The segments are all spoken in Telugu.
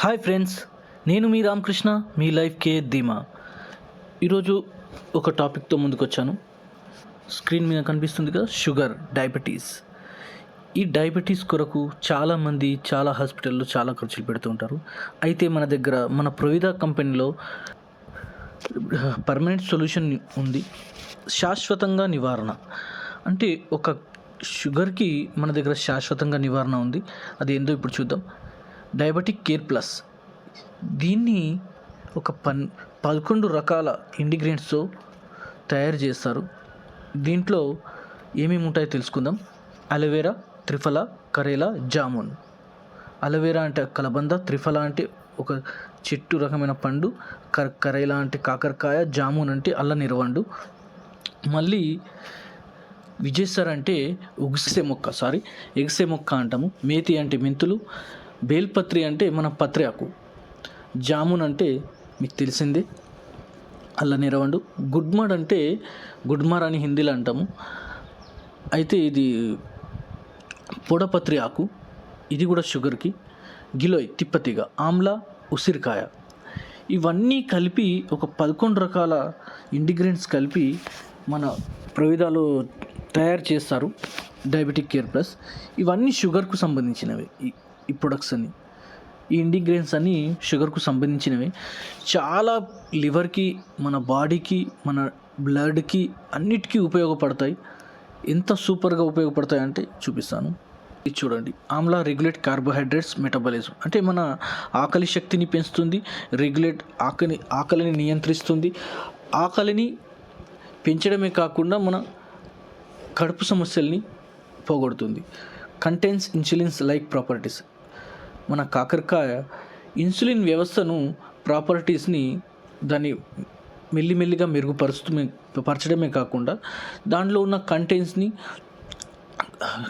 హాయ్ ఫ్రెండ్స్ నేను మీ రామకృష్ణ మీ లైఫ్ కే ధీమా. ఈరోజు ఒక టాపిక్తో ముందుకు వచ్చాను స్క్రీన్ మీద కనిపిస్తుంది కదా షుగర్ డయాబెటీస్. ఈ డయాబెటీస్ కొరకు చాలామంది చాలా హాస్పిటల్లో చాలా ఖర్చులు పెడుతూ ఉంటారు. అయితే మన దగ్గర మన ప్రొవిదా కంపెనీలో పర్మనెంట్ సొల్యూషన్ ఉంది. శాశ్వతంగా నివారణ. అంటే ఒక షుగర్కి మన దగ్గర శాశ్వతంగా నివారణ ఉంది. అది ఏందో ఇప్పుడు చూద్దాం. Diabetic care plus. దీన్ని ఒక పన్ పదకొండు రకాల ఇండిగ్రెంట్స్తో తయారు చేస్తారు. దీంట్లో ఏమేమి ఉంటాయో తెలుసుకుందాం. Aloe vera triphala karela jamun. Aloe vera అంటే కలబంద త్రిఫల అంటే ఒక చెట్టు రకమైన పండు కర కరేలా అంటే కాకరకాయ జామున్ అంటే అల్ల నిర్వండు మళ్ళీ విజయసర్ అంటే ఉగిసే మొక్క సారీ ఎగిసే మొక్క అంటాము. మేతి అంటే మెంతులు బేల్పత్రి అంటే మన పత్రి ఆకు జామున్ అంటే మీకు తెలిసిందే. అల్ల నిరవండు. గుడ్మడ్ అంటే గుడ్మర్ అని హిందీలో అంటాము. అయితే ఇది పొడపత్రి ఆకు. ఇది కూడా షుగర్కి. గిలోయ్ తిప్పతిగ. ఆమ్లా ఉసిరికాయ. ఇవన్నీ కలిపి ఒక పదకొండు రకాల ఇండిగ్రెంట్స్ కలిపి మన ప్రవిధాలు తయారు చేస్తారు. Diabetic care plus. ఇవన్నీ షుగర్కు సంబంధించినవి. ఈ ప్రొడక్ట్స్ అన్ని. ఈ ఇండిగ్రేన్స్ అన్నీ షుగర్కు సంబంధించినవి. చాలా లివర్కి మన బాడీకి మన బ్లడ్కి అన్నిటికీ ఉపయోగపడతాయి. ఎంత సూపర్గా ఉపయోగపడతాయి అంటే చూపిస్తాను. ఇది చూడండి. ఆమ్లా రెగ్యులేట్ కార్బోహైడ్రేట్స్ మెటబాలిజం అంటే మన ఆకలి శక్తిని పెంచుతుంది రెగ్యులేట్ ఆకలి ఆకలిని నియంత్రిస్తుంది. ఆకలిని పెంచడమే కాకుండా మన కడుపు సమస్యల్ని పోగొడుతుంది. కంటెన్స్ ఇన్సులిన్స్ లైక్ ప్రాపర్టీస్ మన కాకరకాయ ఇన్సులిన్ వ్యవస్థను ప్రాపర్టీస్ని దాన్ని మెల్లిమెల్లిగా మెరుగుపరుస్తూ పరచడమే కాకుండా దాంట్లో ఉన్న కంటెంట్స్ని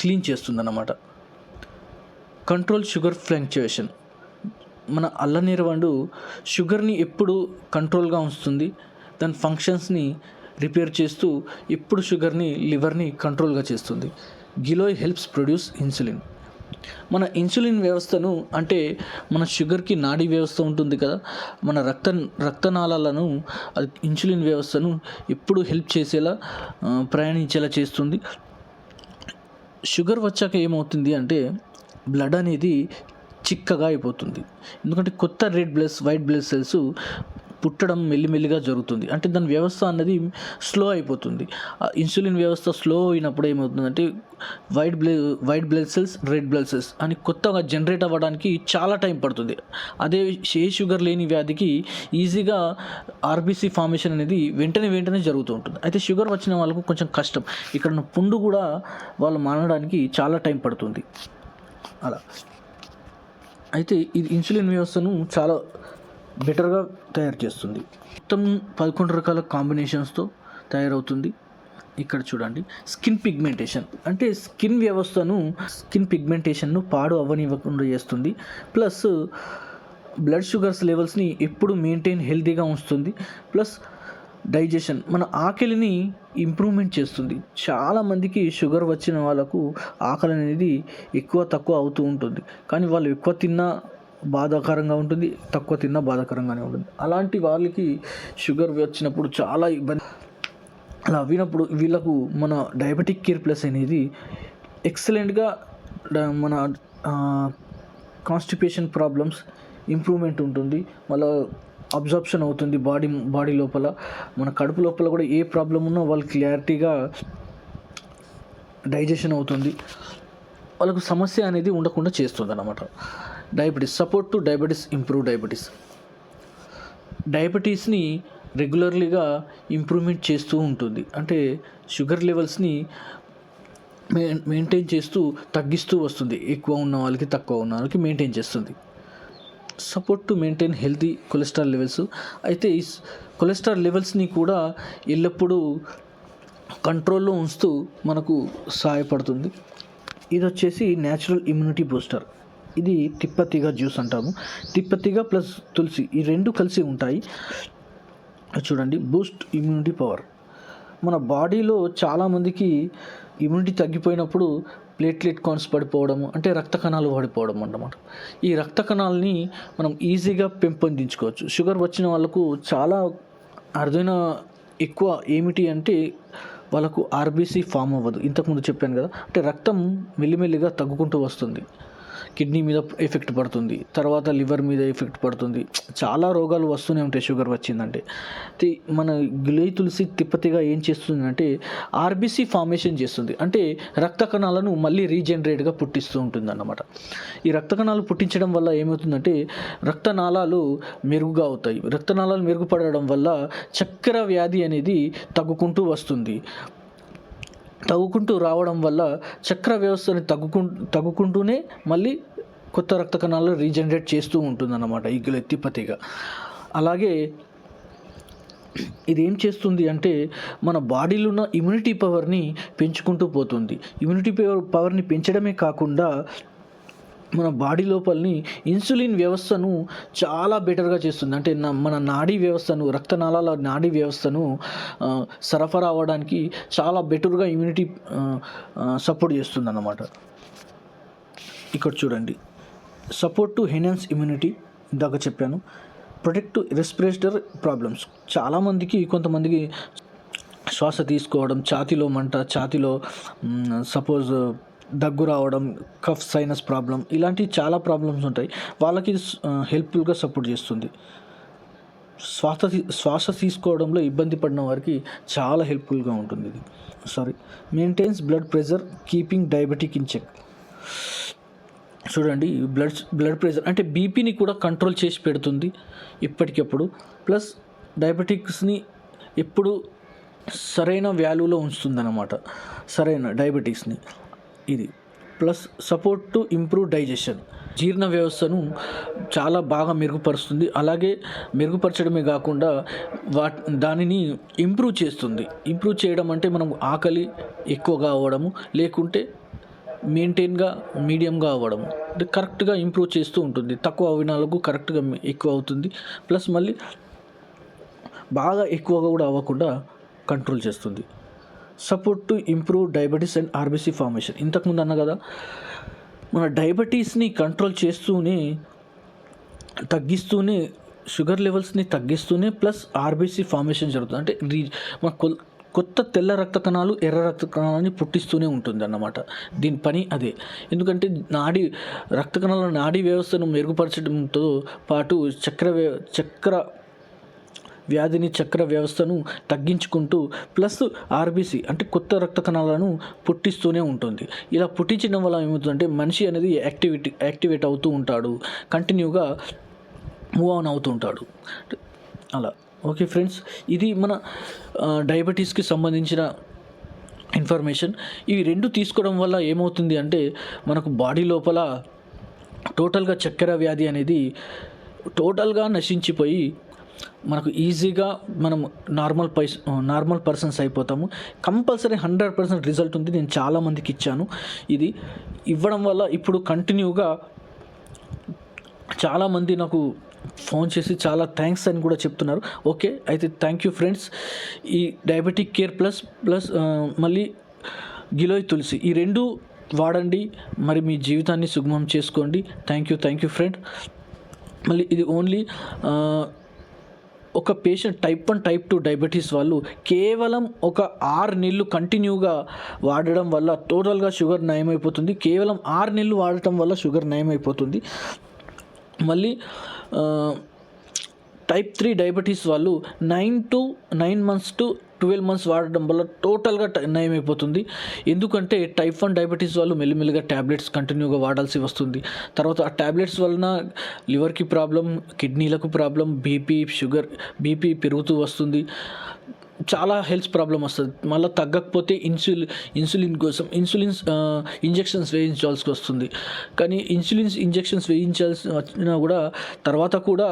క్లీన్ చేస్తుందన్నమాట. Control sugar fluctuation. మన అల్ల నీరవండు షుగర్ని ఎప్పుడు కంట్రోల్గా ఉంచుతుంది దాని ఫంక్షన్స్ని రిపేర్ చేస్తూ ఎప్పుడు షుగర్ని లివర్ని కంట్రోల్గా చేస్తుంది. Giloy helps produce insulin. మన ఇన్సులిన్ వ్యవస్థను అంటే మన షుగర్కి నాడీ వ్యవస్థ ఉంటుంది కదా మన రక్త రక్తనాళాలను అది ఇన్సులిన్ వ్యవస్థను ఎప్పుడు హెల్ప్ చేసేలా ప్రయాణించేలా చేస్తుంది. షుగర్ వచ్చాక ఏమవుతుంది అంటే బ్లడ్ అనేది చిక్కగా అయిపోతుంది. ఎందుకంటే కొత్త red blood white blood cells పుట్టడం మెల్లిమెల్లిగా జరుగుతుంది. అంటే దాని వ్యవస్థ అన్నది స్లో అయిపోతుంది. ఆ ఇన్సులిన్ వ్యవస్థ స్లో అయినప్పుడు ఏమవుతుందంటే white blood white blood cells red blood cells అని కొత్తగా జనరేట్ అవ్వడానికి చాలా టైం పడుతుంది. అదే ఏ షుగర్ లేని వ్యాధికి ఈజీగా ఆర్బీసీ ఫార్మేషన్ అనేది వెంటనే వెంటనే జరుగుతూ ఉంటుంది. అయితే షుగర్ వచ్చిన వాళ్ళకు కొంచెం కష్టం. ఇక్కడ ఉన్న పుండు కూడా వాళ్ళు మానడానికి చాలా టైం పడుతుంది. అలా. అయితే ఇది ఇన్సులిన్ వ్యవస్థను చాలా బెటర్గా తయారు చేస్తుంది. మొత్తం పదకొండు రకాల కాంబినేషన్స్తో తయారవుతుంది. ఇక్కడ చూడండి. Skin pigmentation. అంటే స్కిన్ వ్యవస్థను స్కిన్ పిగ్మెంటేషన్ను పాడు అవ్వనివ్వకుండా చేస్తుంది. ప్లస్ బ్లడ్ షుగర్స్ లెవెల్స్ని ఎప్పుడు మెయింటైన్ హెల్తీగా ఉంచుతుంది. Plus digestion. మన ఆకలిని ఇంప్రూవ్మెంట్ చేస్తుంది. చాలామందికి షుగర్ వచ్చిన వాళ్ళకు ఆకలి అనేది ఎక్కువ తక్కువ అవుతూ ఉంటుంది. కానీ వాళ్ళు ఎక్కువ తిన్నా బాధాకరంగా ఉంటుంది తక్కువ తిన్నా బాధాకరంగానే ఉంటుంది. అలాంటి వాళ్ళకి షుగర్ వచ్చినప్పుడు చాలా ఇబ్బంది. అలా అవినప్పుడు వీళ్ళకు మన డయాబెటిక్ కేర్ ప్లస్ అనేది ఎక్సలెంట్గా డ- మన కాన్స్టిపేషన్ ప్రాబ్లమ్స్ ఇంప్రూవ్మెంట్ ఉంటుంది. మళ్ళీ అబ్జర్ప్షన్ అవుతుంది బాడీ బాడీ లోపల. మన కడుపు లోపల కూడా ఏ ప్రాబ్లం ఉన్నా వాళ్ళు క్లారిటీగా డైజెషన్ అవుతుంది. వాళ్ళకు సమస్య అనేది ఉండకుండా చేస్తుంది అన్నమాట diabetes support to diabetes improve diabetes. డయాబెటీస్ని రెగ్యులర్లీగా ఇంప్రూవ్మెంట్ చేస్తూ ఉంటుంది. అంటే షుగర్ లెవెల్స్ని మె మెయింటైన్ చేస్తూ తగ్గిస్తూ వస్తుంది. ఎక్కువ ఉన్న వాళ్ళకి తక్కువ ఉన్న వాళ్ళకి మెయింటైన్ చేస్తుంది. Support to maintain healthy cholesterol levels. అయితే ఈ కొలెస్ట్రాల్ లెవెల్స్ని కూడా ఎల్లప్పుడూ కంట్రోల్లో ఉంచుతూ మనకు సహాయపడుతుంది. ఇది వచ్చేసి న్యాచురల్ ఇమ్యూనిటీ బూస్టర్. ఇది తిప్పతిగా జ్యూస్ అంటాము. తిప్పతిగా ప్లస్ తులసి ఈ రెండు కలిసి ఉంటాయి. చూడండి బూస్ట్ ఇమ్యూనిటీ పవర్. మన బాడీలో చాలామందికి ఇమ్యూనిటీ తగ్గిపోయినప్పుడు ప్లేట్లెట్ కౌంట్స్ పడిపోవడము అంటే రక్త కణాలు పడిపోవడం అన్నమాట. ఈ రక్త కణాలని మనం ఈజీగా పెంపొందించుకోవచ్చు. షుగర్ వచ్చిన వాళ్ళకు చాలా అరుదైన ఎక్కువ ఏమిటి అంటే వాళ్ళకు ఆర్బీసీ ఫామ్ అవ్వదు. ఇంతకుముందు చెప్పాను కదా అంటే రక్తం మెల్లిమెల్లిగా తగ్గుకుంటూ వస్తుంది. కిడ్నీ మీద ఎఫెక్ట్ పడుతుంది తర్వాత లివర్ మీద ఎఫెక్ట్ పడుతుంది. చాలా రోగాలు వస్తూనే ఉంటాయి షుగర్ వచ్చిందంటే. మన గిలే తులసి తిప్పతిగా ఏం చేస్తుందంటే ఆర్బీసీ ఫార్మేషన్ చేస్తుంది. అంటే రక్త కణాలను మళ్ళీ రీజనరేట్గా పుట్టిస్తూ ఉంటుంది అన్నమాట ఈ రక్త కణాలు పుట్టించడం వల్ల ఏమవుతుందంటే రక్తనాళాలు మెరుగుగా అవుతాయి. రక్తనాళాలు మెరుగుపడడం వల్ల చక్కెర వ్యాధి అనేది తగ్గుకుంటూ వస్తుంది. తగ్గుకుంటూ రావడం వల్ల చక్ర వ్యవస్థని తగ్గుకు తగ్గుకుంటూనే మళ్ళీ కొత్త రక్త కణాలు రీజనరేట్ చేస్తూ ఉంటుందన్నమాట ఈ ఎత్తిపతిగా అలాగే ఇది ఏం చేస్తుంది అంటే మన బాడీలో ఉన్న ఇమ్యూనిటీ పవర్ని పెంచుకుంటూ పోతుంది. ఇమ్యూనిటీ పవర్ పవర్ని పెంచడమే కాకుండా మన బాడీ లోపలని ఇన్సులిన్ వ్యవస్థను చాలా బెటర్గా చేస్తుంది. అంటే మన నాడీ వ్యవస్థను రక్తనాళాల నాడీ వ్యవస్థను సరఫరా అవ్వడానికి చాలా బెటర్గా ఇమ్యూనిటీ సపోర్ట్ చేస్తుంది అన్నమాట ఇక్కడ చూడండి. సపోర్ట్ టు హెనెన్స్ ఇమ్యూనిటీ ఇందాక చెప్పాను. Protect respirator problems. చాలామందికి కొంతమందికి శ్వాస తీసుకోవడం ఛాతీలో మంట ఛాతీలో సపోజ్ దగ్గు రావడం కఫ్ సైనస్ ప్రాబ్లం ఇలాంటి చాలా ప్రాబ్లమ్స్ ఉంటాయి. వాళ్ళకి హెల్ప్ఫుల్గా సపోర్ట్ చేస్తుంది. శ్వాస తీ- శ్వాస తీసుకోవడంలో ఇబ్బంది పడిన వారికి చాలా హెల్ప్ఫుల్గా ఉంటుంది ఇది. Sorry maintains blood pressure keeping diabetic in check చూడండి బ్లడ్ బ్లడ్ ప్రెషర్ అంటే బీపీని కూడా కంట్రోల్ చేసి పెడుతుంది ఇప్పటికప్పుడు. ప్లస్ డయాబెటిక్స్ని ఎప్పుడు సరైన వాల్యూలో ఉంచుతుందన్నమాట. సరైన డయాబెటిక్స్ని ఇది. Plus support to improve digestion. జీర్ణ వ్యవస్థను చాలా బాగా మెరుగుపరుస్తుంది. అలాగే మెరుగుపరచడమే కాకుండా వా దానిని ఇంప్రూవ్ చేస్తుంది. ఇంప్రూవ్ చేయడం అంటే మనం ఆకలి ఎక్కువగా అవ్వడము లేకుంటే మెయింటైన్గా మీడియంగా అవ్వడం అంటే కరెక్ట్గా ఇంప్రూవ్ చేస్తూ ఉంటుంది. తక్కువ అవినాలకు కరెక్ట్గా ఎక్కువ అవుతుంది. ప్లస్ మళ్ళీ బాగా ఎక్కువగా కూడా అవ్వకుండా కంట్రోల్ చేస్తుంది. Support to improve diabetes and RBC formation ఇంతకుముందు అన్న కదా మన డయాబెటీస్ని కంట్రోల్ చేస్తూనే తగ్గిస్తూనే షుగర్ లెవెల్స్ని తగ్గిస్తూనే ప్లస్ ఆర్బీసీ ఫార్మేషన్ జరుగుతుంది. అంటే రీ మన కొత్త తెల్ల రక్త కణాలు ఎర్ర రక్త కణాలని పుట్టిస్తూనే ఉంటుంది అన్నమాట దీని పని అదే. ఎందుకంటే నాడీ రక్త కణాల నాడీ వ్యవస్థను మెరుగుపరచడంతో పాటు చక్ర చక్ర వ్యాధిని చక్ర వ్యవస్థను తగ్గించుకుంటూ ప్లస్ ఆర్బీసీ అంటే కొత్త రక్త కణాలను పుట్టిస్తూనే ఉంటుంది. ఇలా పుట్టించడం వల్ల ఏమవుతుందంటే మనిషి అనేది యాక్టివిటీ యాక్టివేట్ అవుతూ ఉంటాడు. కంటిన్యూగా మూవ్ ఆన్ అవుతూ ఉంటాడు. అలా. ఓకే ఫ్రెండ్స్ ఇది మన డయాబెటీస్కి సంబంధించిన ఇన్ఫర్మేషన్. ఇవి రెండు తీసుకోవడం వల్ల ఏమవుతుంది అంటే మనకు బాడీ లోపల టోటల్గా చక్కెర వ్యాధి అనేది టోటల్గా నశించిపోయి మనకు ఈజీగా మనం నార్మల్ పైస్ నార్మల్ పర్సన్స్ అయిపోతాము. కంపల్సరీ హండ్రెడ్ పర్సెంట్ రిజల్ట్ ఉంది. నేను చాలామందికి ఇచ్చాను. ఇది ఇవ్వడం వల్ల ఇప్పుడు కంటిన్యూగా చాలామంది నాకు ఫోన్ చేసి చాలా థ్యాంక్స్ అని కూడా చెప్తున్నారు. ఓకే అయితే థ్యాంక్ యూ ఫ్రెండ్స్. ఈ డయాబెటిక్ కేర్ ప్లస్ ప్లస్ మళ్ళీ గిలోయ్ తులసి. ఈ రెండు వాడండి. మరి మీ జీవితాన్ని సుగమం చేసుకోండి. Thank you thank you friend. మళ్ళీ ఇది ఓన్లీ ఒక patient type one type two diabetes వాళ్ళు కేవలం ఒక ఆరు నెలలు కంటిన్యూగా వాడడం వల్ల టోటల్గా షుగర్ నయమైపోతుంది. కేవలం ఆరు నెలలు వాడటం వల్ల షుగర్ నయమైపోతుంది. మళ్ళీ టైప్ త్రీ డయాబెటీస్ వాళ్ళు nine to nine months to twelve months వాడడం వల్ల టోటల్గా ట- అయిపోతుంది ఎందుకంటే టైప్ వన్ డయాబెటీస్ వాళ్ళు మెల్లిమెల్లిగా ట్యాబ్లెట్స్ కంటిన్యూగా వాడాల్సి వస్తుంది. తర్వాత ఆ ట్యాబ్లెట్స్ వలన లివర్కి ప్రాబ్లం కిడ్నీలకు ప్రాబ్లం బీపీ షుగర్ బీపీ పెరుగుతూ వస్తుంది. చాలా హెల్త్ ప్రాబ్లం వస్తుంది. మళ్ళీ తగ్గకపోతే ఇన్సులిన్ ఇన్సులిన్ కోసం ఇన్సులిన్స్ ఇంజెక్షన్స్ వేయించాల్సి వస్తుంది. కానీ ఇన్సులిన్స్ ఇంజెక్షన్స్ వేయించాల్సి వచ్చినా కూడా తర్వాత కూడా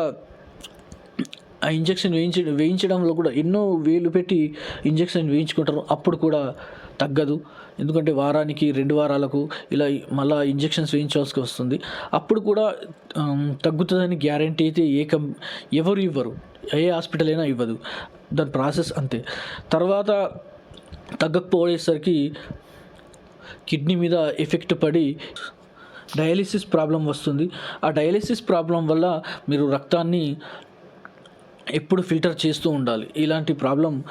ఆ ఇంజెక్షన్ వేయించ వేయించడంలో కూడా ఎన్నో వేలు పెట్టి ఇంజెక్షన్ వేయించుకుంటారు. అప్పుడు కూడా తగ్గదు. ఎందుకంటే వారానికి రెండు వారాలకు ఇలా మళ్ళా ఇంజెక్షన్స్ వేయించాల్సి వస్తుంది. అప్పుడు కూడా తగ్గుతుందని గ్యారంటీ అయితే ఏ కం ఎవరు ఇవ్వరు. ఏ హాస్పిటల్ అయినా ఇవ్వదు. దాని ప్రాసెస్ అంతే. తర్వాత తగ్గకపోయేసరికి కిడ్నీ మీద ఎఫెక్ట్ పడి డయాలిసిస్ ప్రాబ్లం వస్తుంది. ఆ డయాలిసిస్ ప్రాబ్లం వల్ల మీరు రక్తాన్ని ఎప్పుడు ఫిల్టర్ చేస్తూ ఉండాలి. ఇలాంటి ప్రాబ్లం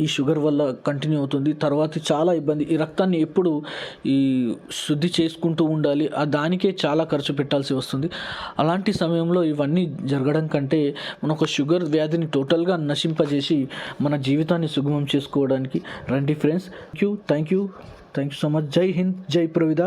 ఈ షుగర్ వల్ల కంటిన్యూ అవుతుంది. తర్వాత చాలా ఇబ్బంది. ఈ రక్తాన్ని ఎప్పుడు ఈ శుద్ధి చేసుకుంటూ ఉండాలి. ఆ దానికే చాలా ఖర్చు పెట్టాల్సి వస్తుంది. అలాంటి సమయంలో ఇవన్నీ జరగడం కంటే మన ఒక షుగర్ వ్యాధిని టోటల్గా నశింపజేసి మన జీవితాన్ని సుగమం చేసుకోవడానికి రండి friends. Thank you. Thank you. Thank you so much. జై హింద్. జై ప్రవిద.